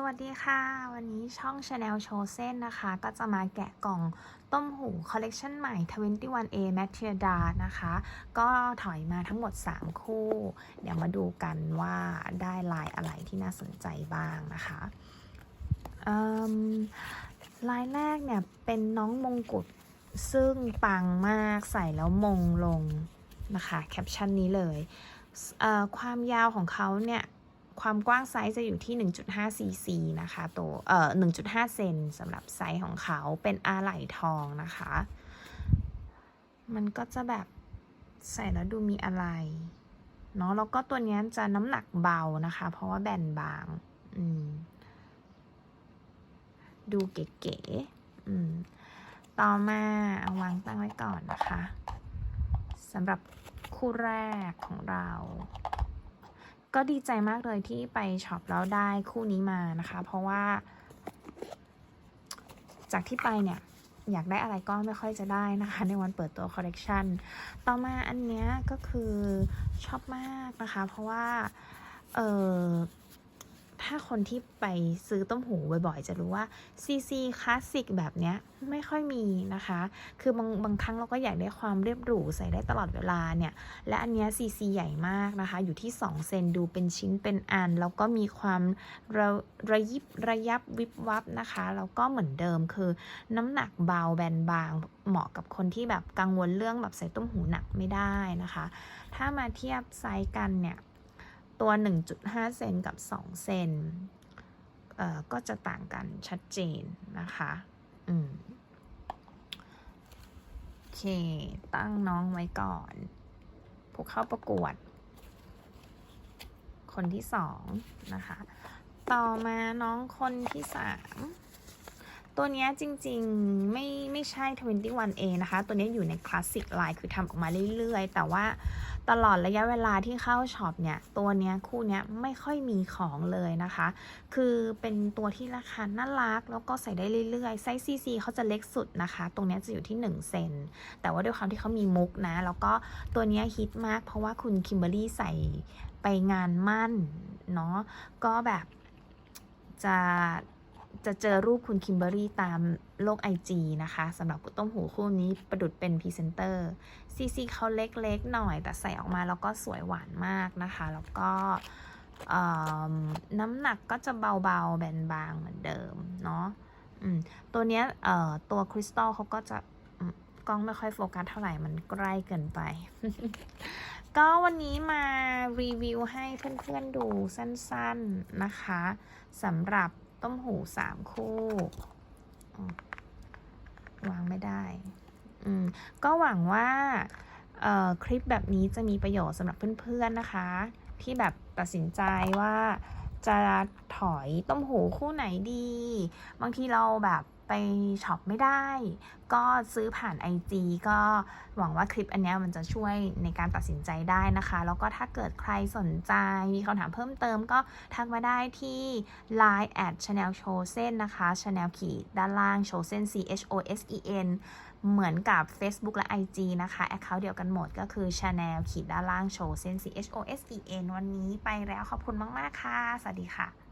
สวัสดีค่ะ วันนี้ช่อง Channel s h o w เส้นนะคะ ก็จะมาแกะกล่องต้มหูคอลเลกชันใหม่ 21A m a t i l d a นะคะ ก็ถอยมาทั้งหมด 3 คู่ เดี๋ยวมาดูกันว่าได้ลายอะไรที่น่าสนใจบ้างนะคะลายแรกเนี่ยเป็นน้องมงกุฎซึ่งปังมากใส่แล้วมงลงนะคะ แคปชั่นนี้เลย ความยาวของเขาเนี่ย ความกว้างไซส์จะอยู่ที่ 1.5 cc นะคะตัวเอ่อ1.5 เซนสำหรับไซส์ของเขาเป็นอะไหล่ทองนะคะ มันก็จะแบบใส่แล้วดูมีอะไรเนาะแล้วก็ตัวนี้จะน้ำหนักเบานะคะ เพราะว่าแบนบาง อืม ดูเก๋ๆอืม ต่อมาเอาวางตั้งไว้ก่อนนะคะสำหรับคู่แรกของเรา ก็ดีใจมากเลยที่ไปช็อปแล้วได้คู่นี้มานะคะ เพราะว่า จากที่ไปเนี่ย อยากได้อะไรก็ไม่ค่อยจะได้นะคะ ในวันเปิดตัวคอลเลกชันต่อมาอันเนี้ยก็คือชอบมากนะคะ เพราะว่า เออ ถ้าคนที่ไปซื้อต้มหูบ่อยๆ จะรู้ว่า CC คลาสสิกแบบเนี้ยไม่ค่อยมีนะคะ คือบางบางครั้งเราก็อยากได้ความเรียบหรูใส่ได้ตลอดเวลาเนี่ย และอันเนี้ย CC ใหญ่มากนะคะ อยู่ที่ 2 เซนดูเป็นชิ้นเป็นอัน แล้วก็มีความระระยิบระยับวิบวับนะคะ แล้วก็เหมือนเดิมคือน้ำหนักเบาแบนบางเหมาะกับคนที่แบบกังวลเรื่องแบบใส่ต้มหูหนักไม่ได้นะคะ ถ้ามาเทียบไซส์กันเนี่ย ตัว 1.5 เซนกับ 2 เซนเอ่อก็จะต่างกันชัดเจนนะคะอืมโอเค ตั้งน้องไว้ก่อน ผู้เข้าประกวด คนที่สองนะคะ ต่อมาน้องคนที่สาม ตัวนี้จริงๆไม่ไม่ใช่ 21A นะคะ ตัวนี้อยู่ในคลาสสิกไลน์คือทำออกมาเรื่อยๆ แต่ว่าตลอดระยะเวลาที่เข้าช็อปเนี่ย ตัวนี้คู่นี้ไม่ค่อยมีของเลยนะคะ คือเป็นตัวที่ราคาน่ารัก แล้วก็ใส่ได้เรื่อยๆ ไซส์ CC เขาจะเล็กสุดนะคะ ตรงนี้จะอยู่ที่ 1 เซน แต่ว่าด้วยความที่เขามีมุกนะ แล้วก็ตัวนี้ฮิตมาก เพราะว่าคุณคิมเบอรี่ใส่ไปงานมั่นเนาะ ก็แบบจะ จะเจอรูปคุณคิมเบอรี่ตามโลก IG นะคะสำหรับต้มหูคู่นี้ประดุดเป็นพรีเซนเตอร์ซีซีเขาเล็กๆหน่อย แต่ใส่ออกมาแล้วก็สวยหวานมากนะคะ แล้วก็น้ำหนักก็จะเบาๆ แบนบางเหมือนเดิมเนาะตัวเนี้ยตัวคริสตัลเขาก็จะกล้องไม่ค่อยโฟกัสเท่าไหร่มันใกล้เกินไป ก็วันนี้มารีวิวให้เพื่อนๆดูสั้นๆนะคะสำหรับ ต้มหูสามคู่ วางไม่ได้อืมก็หวังว่าเอ่อคลิปแบบนี้จะมีประโยชน์สำหรับเพื่อนๆนะคะ ที่แบบตัดสินใจว่าจะถอยต้มหูคู่ไหนดี บางทีเราแบบ ไปช็อปไม่ได้ ก็ซื้อผ่าน IG ก็หวังว่าคลิปอันนี้มันจะช่วยในการตัดสินใจได้นะคะ แล้วก็ถ้าเกิดใครสนใจมีคำถามเพิ่มเติมก็ทักมาได้ที่ Line at channel show เส้นนะคะ channel ขีดด้านล่าง show เส้น C H O S E N เหมือนกับ Facebook และ IG นะคะ Account เดียวกันหมดก็คือ Channel ขีดด้านล่างโชว์เส้น C H O S E N วันนี้ไปแล้วขอบคุณมาก ๆ ค่ะ สวัสดีค่ะ